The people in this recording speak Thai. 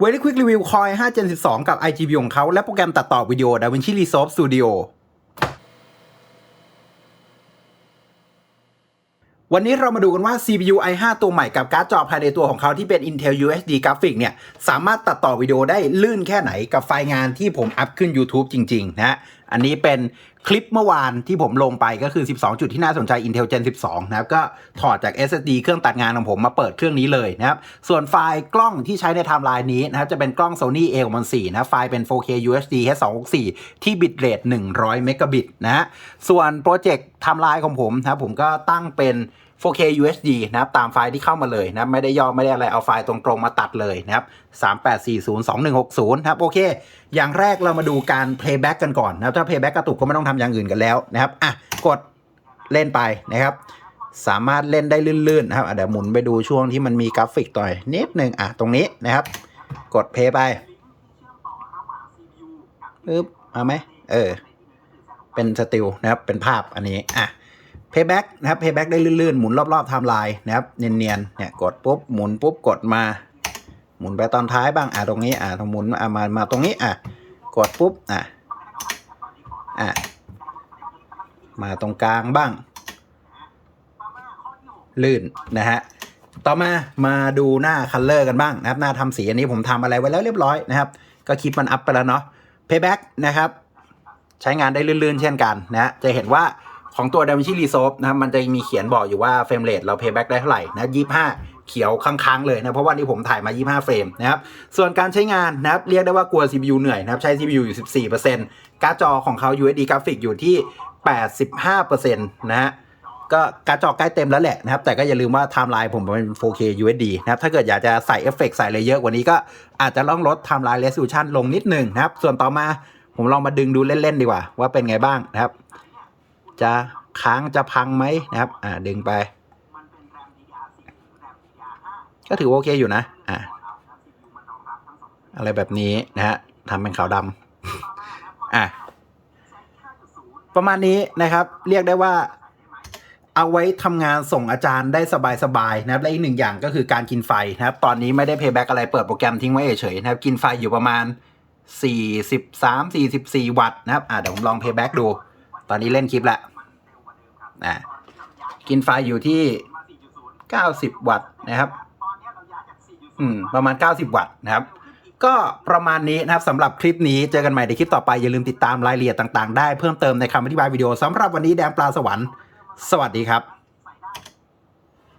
เวลี่ควิกรีวิวคอย5 Gen 12 กับ IGB ของเขา และโปรแกรมตัดต่อวิดีโอ DaVinci Resolve Studio วันนี้เรามาดูกันว่า CPU i5 ตัวใหม่กับการ์ดจอภายในตัวของเขาที่เป็น Intel UHD Graphic เนี่ย สามารถตัดต่อวิดีโอได้ลื่นแค่ไหนกับไฟล์งานที่ผมอัพขึ้น YouTube จริง ๆ นะฮะอันนี้เป็นคลิปเมื่อวานที่ผมลงไปก็คือ 12 จุดที่น่าสนใจ Intel Gen 12 นะครับ ก็ถอดจาก SSD เครื่องตัดงานของผมมาเปิดเครื่องนี้เลยนะครับ ส่วนไฟล์กล้องที่ใช้ในไทม์ไลน์นี้นะครับ จะเป็นกล้อง Sony A64 นะไฟล์เป็น 4K UHD H264 ที่บิตเรท100 เมกะบิตนะฮะส่วนโปรเจกต์ไทม์ไลน์ของผมนะครับผมก็ตั้งเป็น 4K UHD นะครับตามไฟล์ที่เข้ามาเลยนะไม่ได้ย่อไม่ได้อะไรเอาไฟล์ตรงๆมาตัดเลยนะครับ38402160นะครับโอเค อย่างแรกเรามาดูการ playback กันก่อนนะครับถ้า playback กระตุกก็ไม่ต้องทำอย่างอื่นกันแล้วนะครับอะกดเล่นไปนะครับสามารถเล่นได้ลื่นๆนะครับเดี๋ยวหมุนไปดูช่วงที่มันมีกราฟิกต่อยนิดนึงอะตรงนี้นะครับ กด play ไปปึ๊บเอาไหมเออเป็นสติลนะครับเป็นภาพอันนี้อะ payback นะครับ payback ได้ลื่นๆ หมุนรอบๆไทม์ไลน์นะครับเนียนๆเนี่ยกดปุ๊บหมุนปุ๊บกดมา หมุนไปตอนท้ายบ้างอะตรงนี้อะตรงหมุนอะมามาตรงนี้อะกดปุ๊บอะอะมาตรงกลางบ้าง ลื่นนะฮะต่อมามาดูหน้าคัลเลอร์กันบ้างนะครับ หน้าทำสีอันนี้ผมทำอะไรไว้แล้วเรียบร้อยนะครับ ก็คลิปมันอัพไปแล้วเนาะ payback นะครับ ใช้งานได้ลื่นๆ เช่นกันนะจะเห็นว่า ของตัว DaVinci Resolve นะครับมันจะมีเขียนบอกอยู่ว่าเฟรมเรทเรา payback ได้เท่าไหร่นะ25เขียวค้างๆเลยนะ เพราะว่านี่ผมถ่ายมา 25 เฟรมนะครับ ส่วนการใช้งานนะครับ เรียกได้ว่ากลัว CPU เหนื่อยนะครับ ใช้ CPU อยู่ 14%การ์ดจอของเขา UHD Graphic อยู่ที่ 85%นะฮะก็การ์ดจอใกล้เต็มแล้วแหละนะครับ แต่ก็อย่าลืมว่าไทม์ไลน์ผมเป็น 4K UHD นะครับ ถ้าเกิดอยากจะใส่เอฟเฟกต์ใส่อะไรเยอะกว่านี้ก็อาจจะต้องลดไทม์ไลน์ resolution ลงนิดหนึ่งนะครับ ส่วนต่อมาผมลองมาดึงดูเล่นๆดีกว่าว่าเป็นไงบ้างนะครับ จะค้างจะพังไหมนะครับ อ่าดึงไป ก็ถือโอเคอยู่นะ อ่าอะไรแบบนี้นะฮะทำเป็นขาวดำอะประมาณนี้นะครับ เรียกได้ว่าเอาไว้ทำงานส่งอาจารย์ได้สบายๆนะครับและอีกหนึ่งอย่างก็คือการกินไฟนะครับ ตอนนี้ไม่ได้ payback อะไรเปิดโปรแกรมทิ้งไว้เฉยๆนะครับ กินไฟอยู่ประมาณ 43 44 วัตต์นะครับอ่าเดี๋ยวผมลอง payback ดู ตอนนี้เล่นคลิปแล้ว อ่ากินไฟอยู่ที่ 90 วัตต์นะครับ อืม ประมาณ 90 วัตต์นะครับ ก็ประมาณนี้นะครับสำหรับคลิปนี้เจอกันใหม่ในคลิปต่อไป อย่าลืมติดตามรายละเอียดต่างๆ ได้เพิ่มเติมในคำอธิบายวิดีโอสำหรับวันนี้แดงปลาสวรรค์ สวัสดีครับ